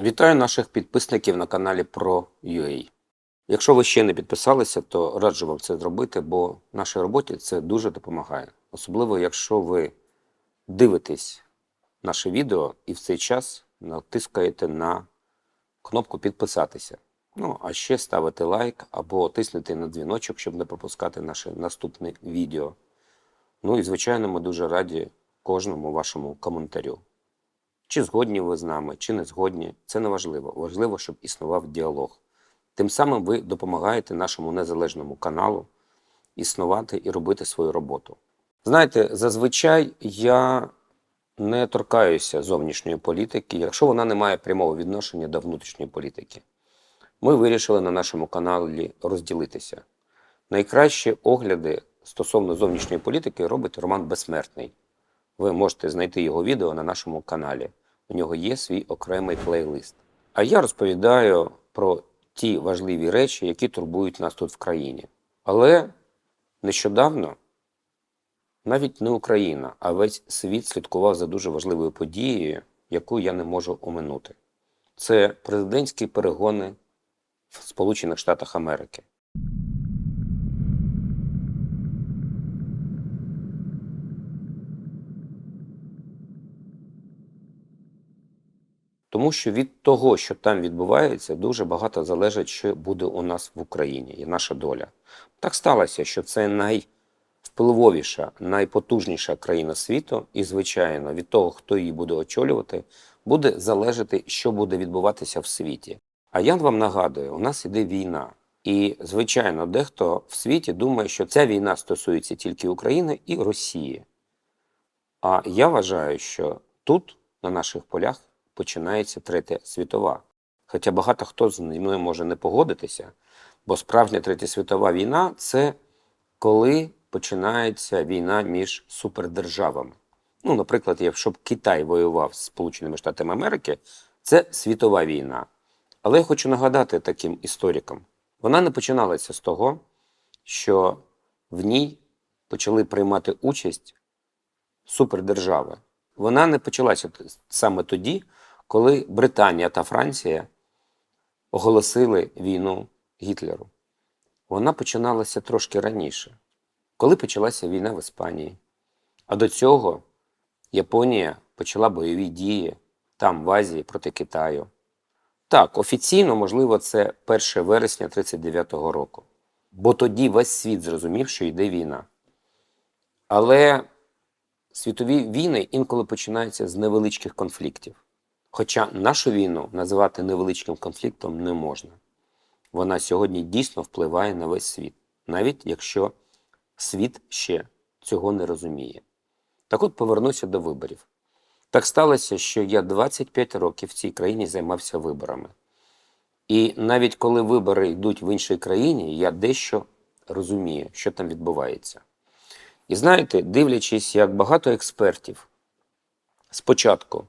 Вітаю наших підписників на каналі Pro.ua. Якщо ви ще не підписалися, то раджу вам це зробити, бо нашій роботі це дуже допомагає. Особливо, якщо ви дивитесь наше відео і в цей час натискаєте на кнопку підписатися. Ну, а ще ставити лайк або тиснути на дзвіночок, щоб не пропускати наше наступне відео. Ну і, звичайно, ми дуже раді кожному вашому коментарю. Чи згодні ви з нами, чи не згодні, це не важливо. Важливо, щоб існував діалог. Тим самим ви допомагаєте нашому незалежному каналу існувати і робити свою роботу. Знаєте, зазвичай я не торкаюся зовнішньої політики, якщо вона не має прямого відношення до внутрішньої політики. Ми вирішили на нашому каналі розділитися. Найкращі огляди стосовно зовнішньої політики робить Роман Безсмертний. Ви можете знайти його відео на нашому каналі. У нього є свій окремий плейлист. А я розповідаю про ті важливі речі, які турбують нас тут в країні. Але нещодавно навіть не Україна, а весь світ слідкував за дуже важливою подією, яку я не можу оминути. Це президентські перегони в Сполучених Штатах Америки. Тому що від того, що там відбувається, дуже багато залежить, що буде у нас в Україні і наша доля. Так сталося, що це найвпливовіша, найпотужніша країна світу, і, звичайно, від того, хто її буде очолювати, буде залежати, що буде відбуватися в світі. А я вам нагадую, у нас іде війна. І, звичайно, дехто в світі думає, що ця війна стосується тільки України і Росії. А я вважаю, що тут, на наших полях, починається третя світова. Хоча багато хто з мною може не погодитися, бо справжня третя світова війна це коли починається війна між супердержавами. Ну, наприклад, якщо б Китай воював з Сполученими Штатами Америки, це світова війна. Але я хочу нагадати таким історикам: вона не починалася з того, що в ній почали приймати участь супердержави. Вона не почалася саме тоді, коли Британія та Франція оголосили війну Гітлеру. Вона починалася трошки раніше, коли почалася війна в Іспанії. А до цього Японія почала бойові дії там, в Азії, проти Китаю. Так, офіційно, можливо, це 1 вересня 39-го року. Бо тоді весь світ зрозумів, що йде війна. Але світові війни інколи починаються з невеличких конфліктів. Хоча нашу війну називати невеличким конфліктом не можна. Вона сьогодні дійсно впливає на весь світ, навіть якщо світ ще цього не розуміє. Так от повернуся до виборів. Так сталося, що я 25 років в цій країні займався виборами. І навіть коли вибори йдуть в іншій країні, я дещо розумію, що там відбувається. І знаєте, дивлячись, як багато експертів спочатку,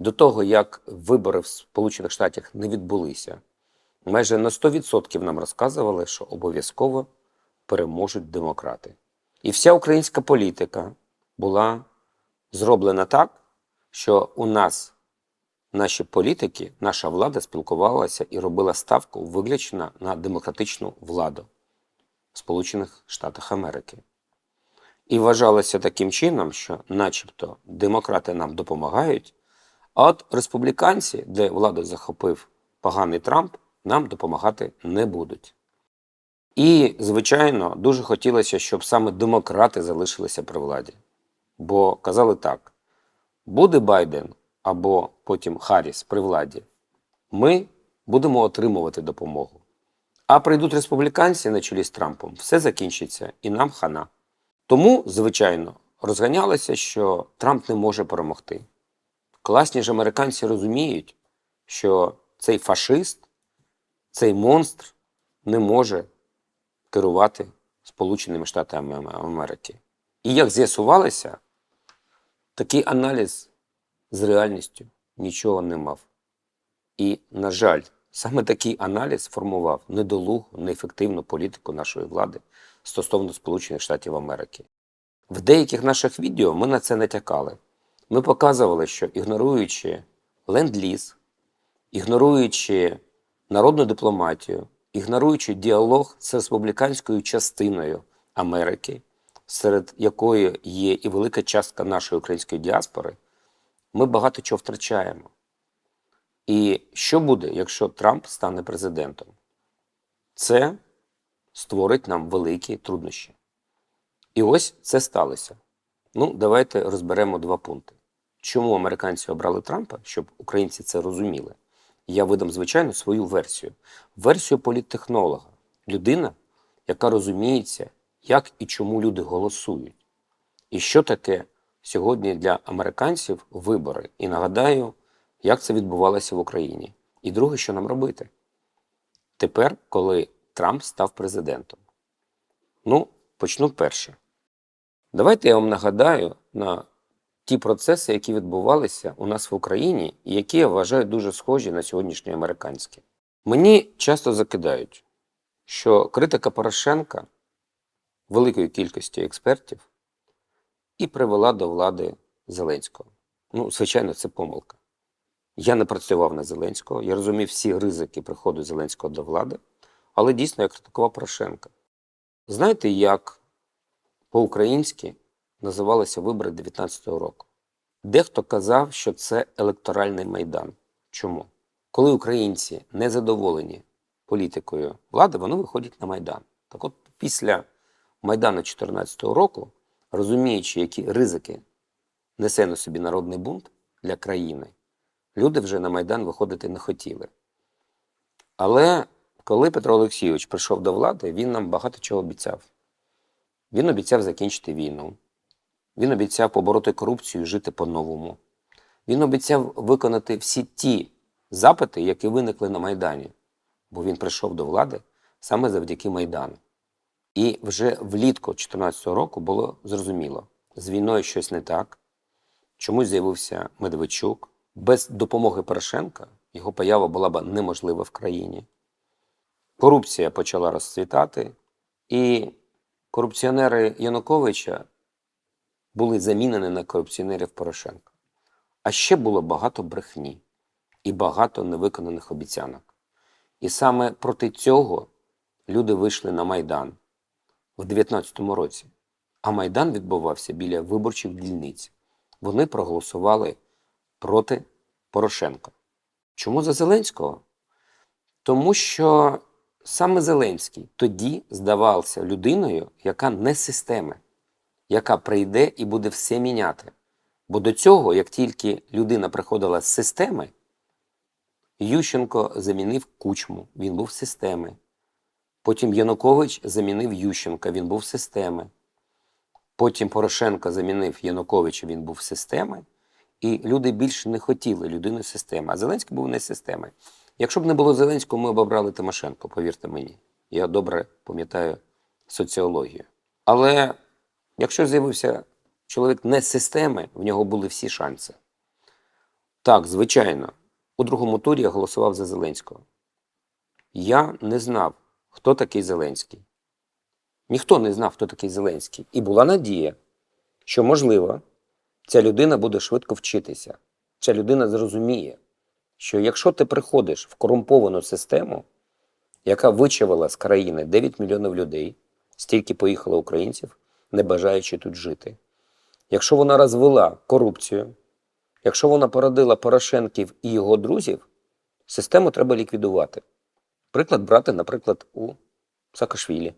до того, як вибори в Сполучених Штатах не відбулися, майже на 100% нам розказували, що обов'язково переможуть демократи. І вся українська політика була зроблена так, що у нас наші політики, наша влада спілкувалася і робила ставку виключно на демократичну владу в Сполучених Штатах Америки. І вважалося таким чином, що, начебто, демократи нам допомагають, а от республіканці, де владу захопив поганий Трамп, нам допомагати не будуть. І, звичайно, дуже хотілося, щоб саме демократи залишилися при владі. Бо казали так: буде Байден або потім Харріс при владі, ми будемо отримувати допомогу. А прийдуть республіканці на чолі з Трампом, все закінчиться і нам хана. Тому, звичайно, розганялося, що Трамп не може перемогти. Класні ж американці розуміють, що цей фашист, цей монстр не може керувати Сполученими Штатами Америки. І як з'ясувалося, такий аналіз з реальністю нічого не мав. І, на жаль, саме такий аналіз формував недолугу, неефективну політику нашої влади стосовно Сполучених Штатів Америки. В деяких наших відео ми на це натякали. Ми показували, що ігноруючи ленд-ліз, ігноруючи народну дипломатію, ігноруючи діалог з республіканською частиною Америки, серед якої є і велика частка нашої української діаспори, ми багато чого втрачаємо. І що буде, якщо Трамп стане президентом? Це створить нам великі труднощі. І ось це сталося. Ну, давайте розберемо два пункти. Чому американці обрали Трампа, щоб українці це розуміли? Я видам, звичайно, свою версію. Версію політтехнолога. Людина, яка розуміється, як і чому люди голосують. І що таке сьогодні для американців вибори. І нагадаю, як це відбувалося в Україні. І друге, що нам робити? Тепер, коли Трамп став президентом. Ну, почну перше. Давайте я вам нагадаю на ті процеси, які відбувалися у нас в Україні, і які я вважаю дуже схожі на сьогоднішні американські. Мені часто закидають, що критика Порошенка великої кількості експертів і привела до влади Зеленського. Ну, звичайно, це помилка. Я не працював на Зеленського, я розумів всі ризики приходу Зеленського до влади, але дійсно я критикував Порошенка. Знаєте, як по-українськи називалися вибори 19-го року? Дехто казав, що це електоральний майдан. Чому? Коли українці не задоволені політикою влади, вони виходять на Майдан. Так от після Майдану 2014 року, розуміючи, які ризики несе на собі народний бунт для країни, люди вже на Майдан виходити не хотіли. Але коли Петро Олексійович прийшов до влади, він нам багато чого обіцяв. Він обіцяв закінчити війну. Він обіцяв побороти корупцію і жити по-новому. Він обіцяв виконати всі ті запити, які виникли на Майдані, бо він прийшов до влади саме завдяки Майдану. І вже влітку 2014 року було зрозуміло, з війною щось не так. Чомусь з'явився Медведчук. Без допомоги Порошенка його поява була б неможлива в країні. Корупція почала розцвітати, і корупціонери Януковича були замінені на корупціонерів Порошенка. А ще було багато брехні і багато невиконаних обіцянок. І саме проти цього люди вийшли на Майдан в 19-му році. А Майдан відбувався біля виборчих дільниць. Вони проголосували проти Порошенка. Чому за Зеленського? Тому що саме Зеленський тоді здавався людиною, яка не системи, яка прийде і буде все міняти. Бо до цього, як тільки людина приходила з системи, Ющенко замінив кучму, він був з системи. Потім Янукович замінив Ющенка, він був з системи. Потім Порошенко замінив Януковича, він був з системи. І люди більше не хотіли людини системи. А Зеленський був не системи. Якщо б не було Зеленського, ми б обрали Тимошенко, повірте мені. Я добре пам'ятаю соціологію. Але якщо з'явився чоловік не з системи, в нього були всі шанси. Так, звичайно, у другому турі я голосував за Зеленського. Я не знав, хто такий Зеленський. Ніхто не знав, хто такий Зеленський. І була надія, що, можливо, ця людина буде швидко вчитися. Ця людина зрозуміє, що якщо ти приходиш в корумповану систему, яка вичавила з країни 9 мільйонів людей, стільки поїхало українців, не бажаючи тут жити. Якщо вона розвела корупцію, якщо вона породила Порошенків і його друзів, систему треба ліквідувати. Приклад брати, наприклад, у Саакашвілі.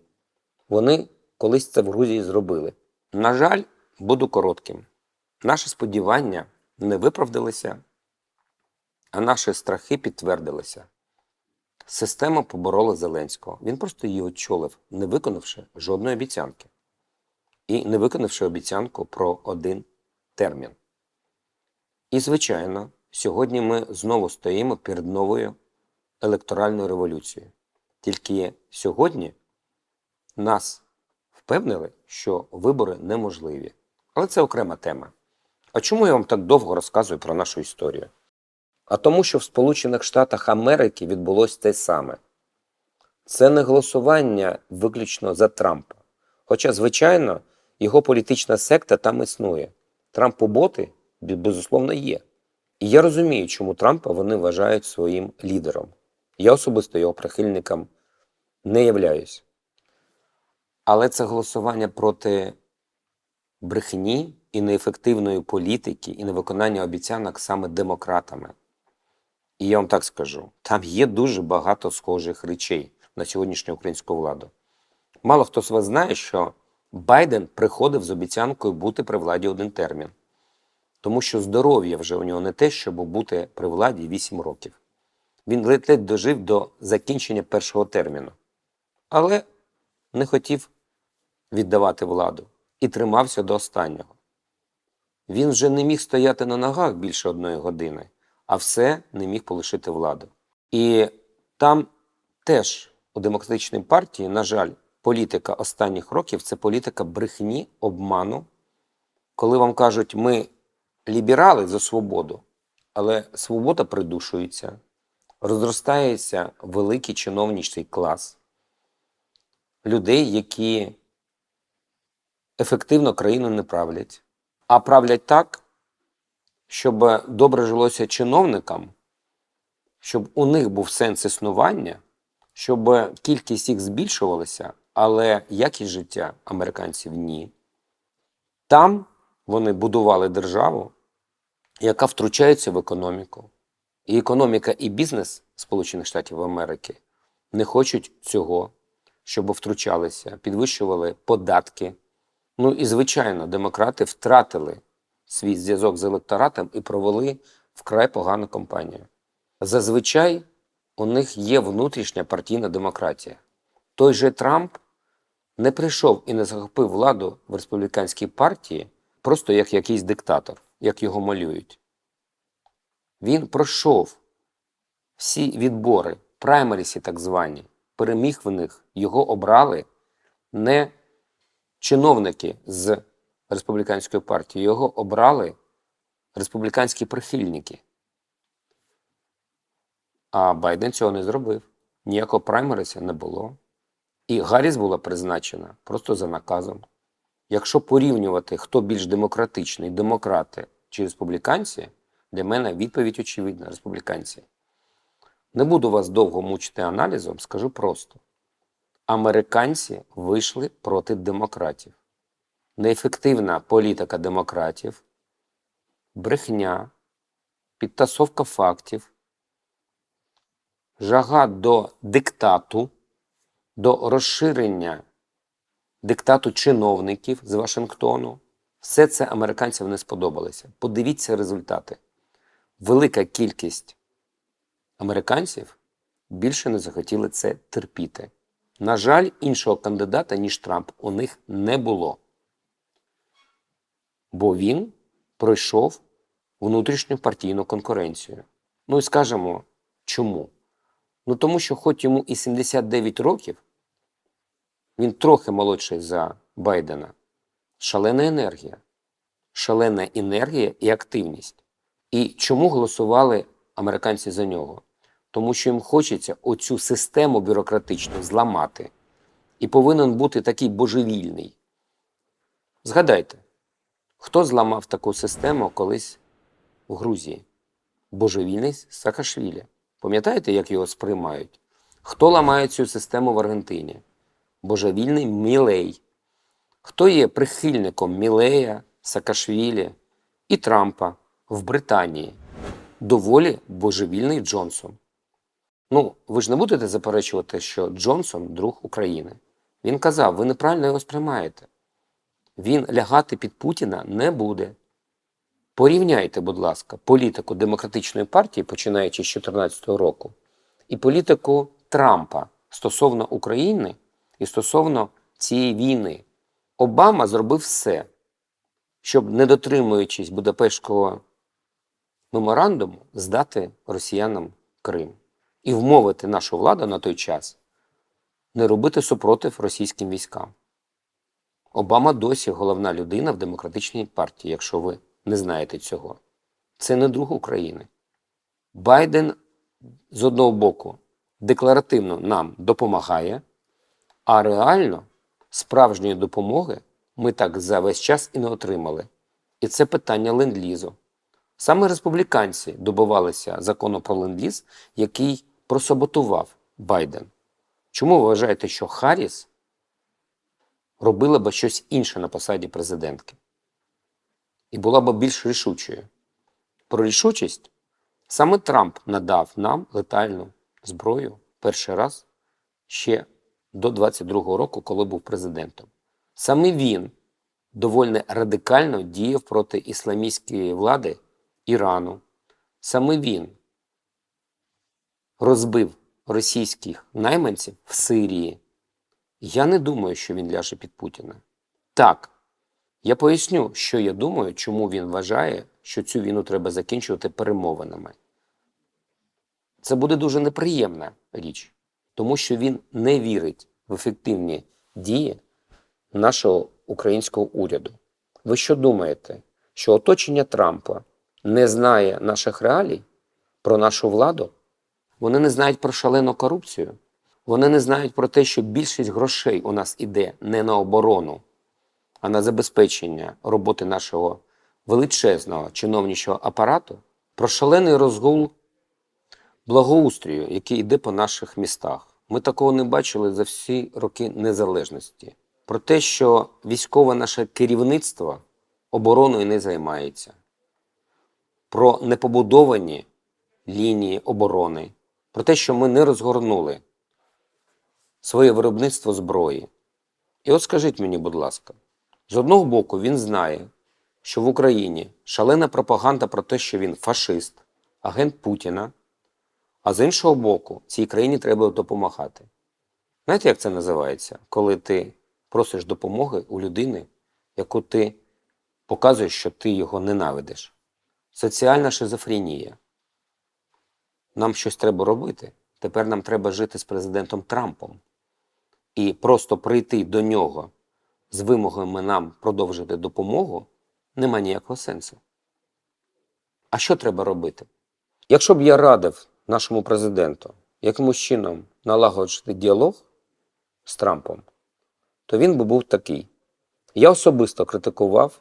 Вони колись це в Грузії зробили. На жаль, буду коротким. Наші сподівання не виправдалися, а наші страхи підтвердилися. Система поборола Зеленського. Він просто її очолив, не виконавши жодної обіцянки. І не виконавши обіцянку про один термін. І, звичайно, сьогодні ми знову стоїмо перед новою електоральною революцією. Тільки сьогодні нас впевнили, що вибори неможливі. Але це окрема тема. А чому я вам так довго розказую про нашу історію? А тому, що в Сполучених Штатах Америки відбулось те саме. Це не голосування виключно за Трампа. Хоча, звичайно, його політична секта там існує. Трампоботи, безусловно, є. І я розумію, чому Трампа вони вважають своїм лідером. Я особисто його прихильником не являюсь. Але це голосування проти брехні і неефективної політики, і невиконання обіцянок саме демократами. І я вам так скажу: там є дуже багато схожих речей на сьогоднішню українську владу. Мало хто з вас знає, що Байден приходив з обіцянкою бути при владі один термін, тому що здоров'я вже у нього не те, щоб бути при владі 8 років. Він ледь-ледь дожив до закінчення першого терміну, але не хотів віддавати владу і тримався до останнього. Він вже не міг стояти на ногах більше одної години, а все не міг полишити владу. І там теж у демократичній партії, на жаль, політика останніх років це політика брехні, обману. Коли вам кажуть, ми ліберали за свободу, але свобода придушується, розростається великий чиновничий клас людей, які ефективно країну не правлять, а правлять так, щоб добре жилося чиновникам, щоб у них був сенс існування, щоб кількість їх збільшувалася, але якість життя американців ні. Там вони будували державу, яка втручається в економіку. І економіка, і бізнес Сполучених Штатів Америки не хочуть цього, щоб втручалися, підвищували податки. Ну і, звичайно, демократи втратили свій зв'язок з електоратом і провели вкрай погану кампанію. Зазвичай у них є внутрішня партійна демократія. Той же Трамп не прийшов і не захопив владу в республіканській партії просто як якийсь диктатор, як його малюють. Він пройшов всі відбори, праймерісі так звані, переміг в них, його обрали не чиновники з республіканської партії, його обрали республіканські прихильники. А Байден цього не зробив. Ніякого праймерися не було. І Гарріс була призначена просто за наказом. Якщо порівнювати, хто більш демократичний, демократи чи республіканці, для мене відповідь очевидна республіканці. Не буду вас довго мучити аналізом, скажу просто: американці вийшли проти демократів. Неефективна політика демократів, брехня, підтасовка фактів, жага до диктату, до розширення диктату чиновників з Вашингтону. Все це американцям не сподобалося. Подивіться результати. Велика кількість американців більше не захотіли це терпіти. На жаль, іншого кандидата, ніж Трамп, у них не було. Бо він пройшов внутрішню партійну конкуренцію. Ну і скажемо, чому? Ну тому що, хоч йому і 79 років, він трохи молодший за Байдена. Шалена енергія. Шалена енергія і активність. І чому голосували американці за нього? Тому що їм хочеться оцю систему бюрократичну зламати. І повинен бути такий божевільний. Згадайте, хто зламав таку систему колись у Грузії? Божевільний Саакашвілі. Пам'ятаєте, як його сприймають? Хто ламає цю систему в Аргентині? Божевільний Мілей. Хто є прихильником Мілея, Саакашвілі і Трампа в Британії? Доволі божевільний Джонсон. Ну, ви ж не будете заперечувати, що Джонсон друг України. Він казав, ви неправильно його сприймаєте. Він лягати під Путіна не буде. Порівняйте, будь ласка, політику демократичної партії, починаючи з 2014 року, і політику Трампа стосовно України і стосовно цієї війни. Обама зробив все, щоб, не дотримуючись Будапештського меморандуму, здати росіянам Крим і вмовити нашу владу на той час не робити супротив російським військам. Обама досі головна людина в демократичній партії, якщо ви не знаєте цього. Це не друг України. Байден з одного боку декларативно нам допомагає, а реально справжньої допомоги ми так за весь час і не отримали. І це питання ленд-лізу. Саме республіканці добивалися закону про ленд-ліз, який просаботував Байден. Чому ви вважаєте, що Харріс робила б щось інше на посаді президентки? І була б більш рішучою? Про рішучість саме Трамп надав нам летальну зброю перший раз ще до 22-го року, коли був президентом. Саме він доволі радикально діяв проти ісламістської влади Ірану. Саме він розбив російських найманців в Сирії. Я не думаю, що він ляже під Путіна. Так, я поясню, що я думаю, чому він вважає, що цю війну треба закінчувати перемовинами. Це буде дуже неприємна річ, тому що він не вірить в ефективні дії нашого українського уряду. Ви що думаєте, що оточення Трампа не знає наших реалій про нашу владу? Вони не знають про шалену корупцію. Вони не знають про те, що більшість грошей у нас іде не на оборону, а на забезпечення роботи нашого величезного чиновничого апарату, про шалений розгул благоустрою, який йде по наших містах. Ми такого не бачили за всі роки незалежності. Про те, що військове наше керівництво обороною не займається, про непобудовані лінії оборони, про те, що ми не розгорнули своє виробництво зброї. І от скажіть мені, будь ласка, з одного боку, він знає, що в Україні шалена пропаганда про те, що він фашист, агент Путіна, а з іншого боку, цій країні треба допомагати. Знаєте, як це називається? Коли ти просиш допомоги у людини, яку ти показуєш, що ти його ненавидиш. Соціальна шизофренія. Нам щось треба робити. Тепер нам треба жити з президентом Трампом. І просто прийти до нього з вимогами нам продовжити допомогу нема ніякого сенсу. А що треба робити? Якщо б я радив нашому президенту якимось чином налагоджити діалог з Трампом, то він би був такий. Я особисто критикував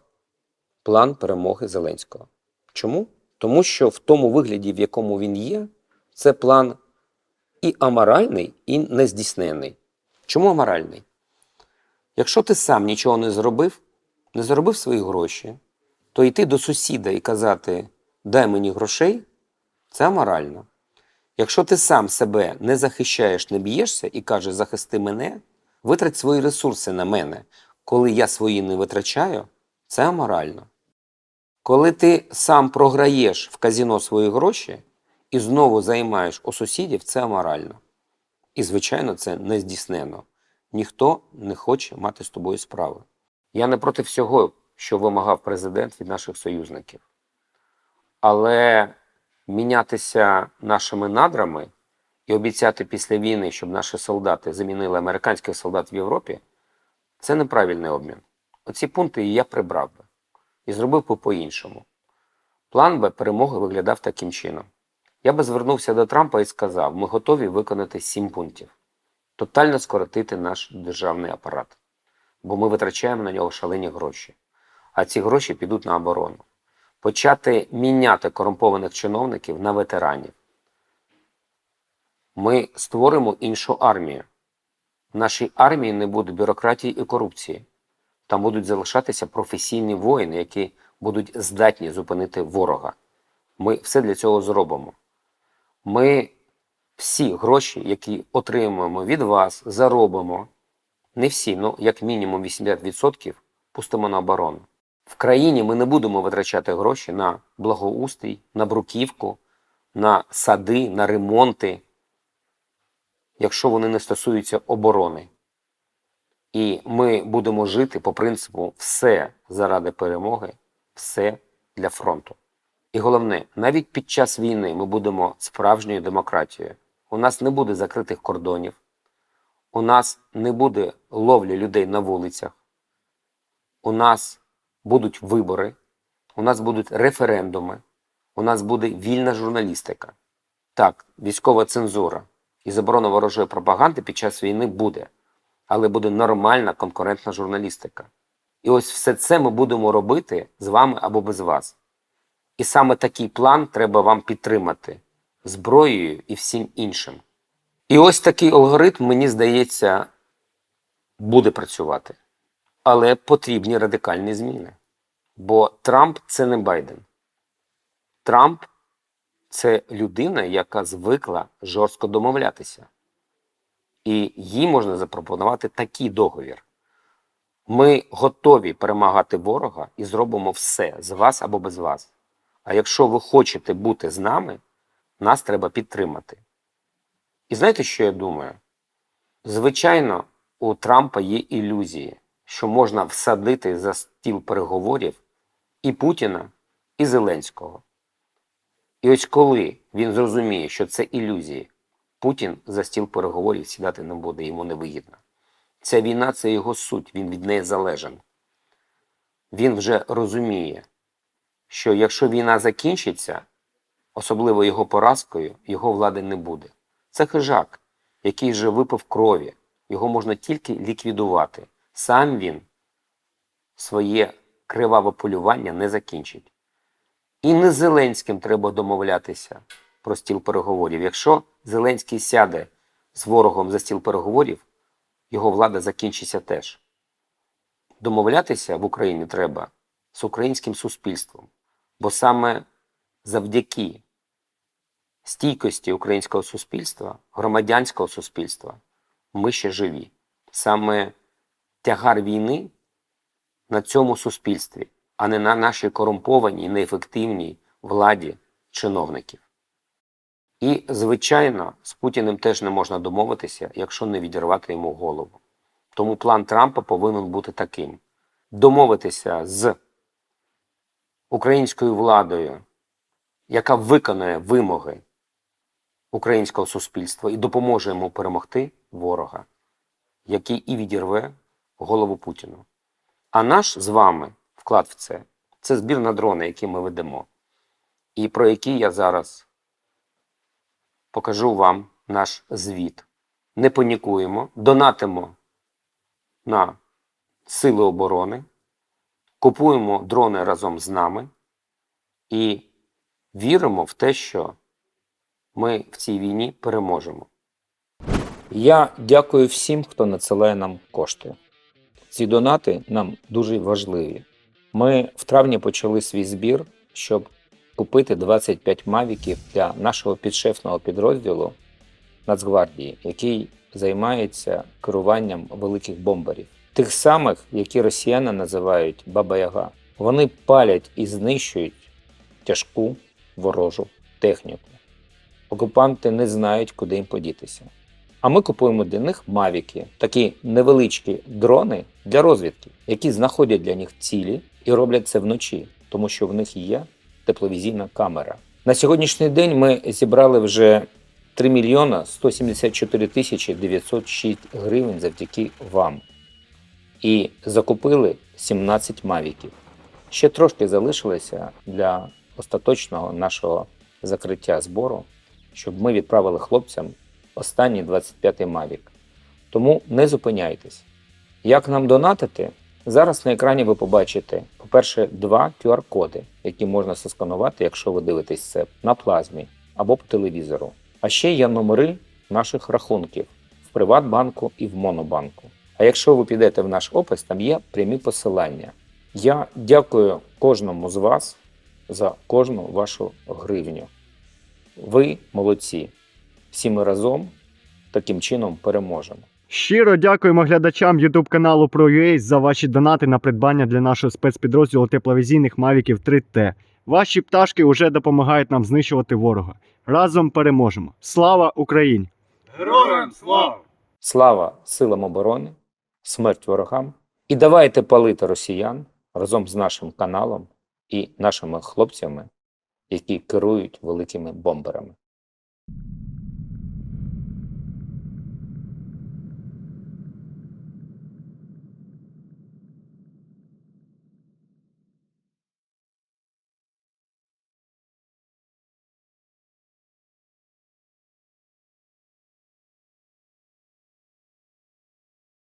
план перемоги Зеленського. Чому? Тому що в тому вигляді, в якому він є, це план і аморальний, і нездійснений. Чому аморальний? Якщо ти сам нічого не зробив, не заробив свої гроші, то йти до сусіда і казати дай мені грошей це аморально. Якщо ти сам себе не захищаєш, не б'єшся і кажеш захисти мене, витрать свої ресурси на мене, коли я свої не витрачаю, це аморально. Коли ти сам програєш в казіно свої гроші і знову займаєш у сусідів, це аморально. І, звичайно, це не здійснено. Ніхто не хоче мати з тобою справи. Я не проти всього, що вимагав президент від наших союзників. Але мінятися нашими надрами і обіцяти після війни, щоб наші солдати замінили американських солдат в Європі, це неправильний обмін. Оці пункти я прибрав би і зробив би по-іншому. План Б перемоги виглядав таким чином. Я би звернувся до Трампа і сказав: ми готові виконати сім пунктів, тотально скоротити наш державний апарат, бо ми витрачаємо на нього шалені гроші. А ці гроші підуть на оборону. Почати міняти корумпованих чиновників на ветеранів. Ми створимо іншу армію. В нашій армії не буде бюрократії і корупції. Там будуть залишатися професійні воїни, які будуть здатні зупинити ворога. Ми все для цього зробимо. Ми всі гроші, які отримуємо від вас, заробимо. Не всі, ну як мінімум 80% пустимо на оборону. В країні ми не будемо витрачати гроші на благоустрій, на бруківку, на сади, на ремонти, якщо вони не стосуються оборони. І ми будемо жити по принципу все заради перемоги, все для фронту. І головне, навіть під час війни ми будемо справжньою демократією. У нас не буде закритих кордонів, у нас не буде ловлі людей на вулицях, у нас будуть вибори, у нас будуть референдуми, у нас буде вільна журналістика. Так, військова цензура і заборона ворожої пропаганди під час війни буде, але буде нормальна конкурентна журналістика. І ось все це ми будемо робити з вами або без вас. І саме такий план треба вам підтримати зброєю і всім іншим. І ось такий алгоритм, мені здається, буде працювати. Але потрібні радикальні зміни. Бо Трамп це не Байден. Трамп це людина, яка звикла жорстко домовлятися. І їй можна запропонувати такий договір. Ми готові перемагати ворога і зробимо все з вас або без вас. А якщо ви хочете бути з нами, нас треба підтримати. І знаєте, що я думаю? Звичайно, у Трампа є ілюзії, що можна всадити за стіл переговорів і Путіна, і Зеленського. І ось коли він зрозуміє, що це ілюзії, Путін за стіл переговорів сідати не буде, йому не вигідно. Ця війна це його суть, він від неї залежен. Він вже розуміє, що якщо війна закінчиться, особливо його поразкою, його влади не буде. Це хижак, який вже випив крові, його можна тільки ліквідувати. Сам він своє криваве полювання не закінчить. І не з Зеленським треба домовлятися про стіл переговорів. Якщо Зеленський сяде з ворогом за стіл переговорів, його влада закінчиться теж. Домовлятися в Україні треба з українським суспільством, бо саме завдяки стійкості українського суспільства, громадянського суспільства, ми ще живі. Саме тягар війни на цьому суспільстві, а не на нашій корумпованій, неефективній владі чиновників. І, звичайно, з Путіним теж не можна домовитися, якщо не відірвати йому голову. Тому план Трампа повинен бути таким: домовитися з українською владою, яка виконує вимоги українського суспільства і допоможе йому перемогти ворога, який і відірве голову Путіну. А наш з вами вклад в це це збір на дрони, які ми ведемо, і про які я зараз покажу вам наш звіт. Не панікуємо, донатимо на Сили оборони, купуємо дрони разом з нами і віримо в те, що ми в цій війні переможемо. Я дякую всім, хто надсилає нам кошти. Ці донати нам дуже важливі. Ми в травні почали свій збір, щоб купити 25 мавіків для нашого підшефного підрозділу Нацгвардії, який займається керуванням великих бомбарів, тих самих, які росіяни називають Баба-Яга. Вони палять і знищують тяжку ворожу техніку. Окупанти не знають, куди їм подітися. А ми купуємо для них мавіки, такі невеличкі дрони для розвідки, які знаходять для них цілі і роблять це вночі, тому що в них є тепловізійна камера. На сьогоднішній день ми зібрали вже 3 мільйона 174 тисячі 906 гривень завдяки вам. І закупили 17 мавіків. Ще трошки залишилося для остаточного нашого закриття збору, щоб ми відправили хлопцям останній 25-й Mavic. Тому не зупиняйтесь. Як нам донатити? Зараз на екрані ви побачите, по-перше, два QR-коди, які можна сосканувати, якщо ви дивитесь це на плазмі або по телевізору. А ще є номери наших рахунків в Приватбанку і в Монобанку. А якщо ви підете в наш опис, там є прямі посилання. Я дякую кожному з вас за кожну вашу гривню. Ви молодці. Всі ми разом таким чином переможемо. Щиро дякуємо глядачам YouTube каналу ProUA за ваші донати на придбання для нашого спецпідрозділу тепловізійних Мавіків 3T. Ваші пташки вже допомагають нам знищувати ворога. Разом переможемо. Слава Україні! Героям слава! Слава силам оборони, смерть ворогам. І давайте палити росіян разом з нашим каналом і нашими хлопцями, які керують великими бомберами.